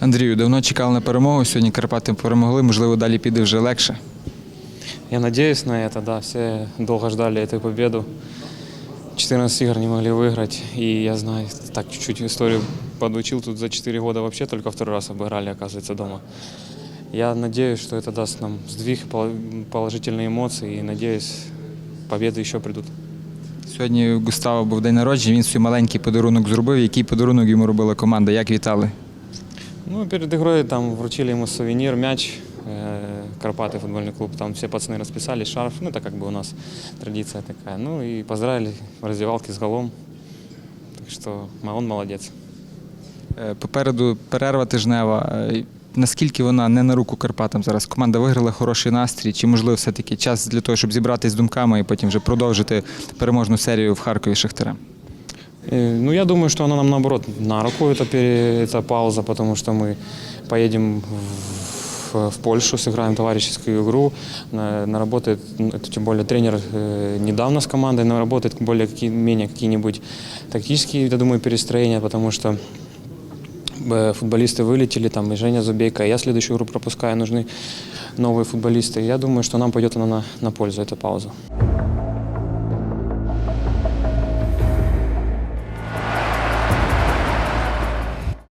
Андрію, давно чекали на перемогу. Сьогодні Карпати перемогли. Можливо, далі піде вже легше. Я надеюсь на это, да. Все долго ждали эту победу. 14 игр не могли выиграть. И я знаю, так чуть-чуть историю подучил. Тут за 4 года вообще только второй раз обыграли, оказывается, дома. Я надеюсь, что это даст нам сдвиг, пол- положительные эмоции. И надеюсь, победы еще придут. Сьогодні у Густаво був день народження. Він свій маленький подарунок зробив. Який подарунок йому робила команда? Як вітали? Ну, перед игрой там вручили ему сувенир, мяч, э, Карпаты футбольный клуб. Там все пацаны расписались, шарф. Ну, это как бы у нас традиция такая. Ну, и поздравили в раздевалке с голом. Так что м- он молодец. Е, Попереду перерва тижнева. Е, Наскільки вона не на руку Карпатам зараз? Команда виграла хороший настрій. Чи можливо все-таки час для того, щоб зібратися з думками і потім вже продовжити переможну серію в Харкові з Шахтарем? Э, Ну, я думаю, что она нам наоборот на руку, пере- это пауза, потому что мы поедем в, в Польшу, сыграем товарищескую игру, на- наработает, ну, это тем более тренер э, недавно с командой, наработает более какие, менее какие-нибудь тактические, я думаю, перестроения, потому что э, футболисты вылетели, там и Женя Зубейко, и я следующую игру пропускаю, нужны новые футболисты. Я думаю, что нам пойдет она на, на пользу, эта пауза.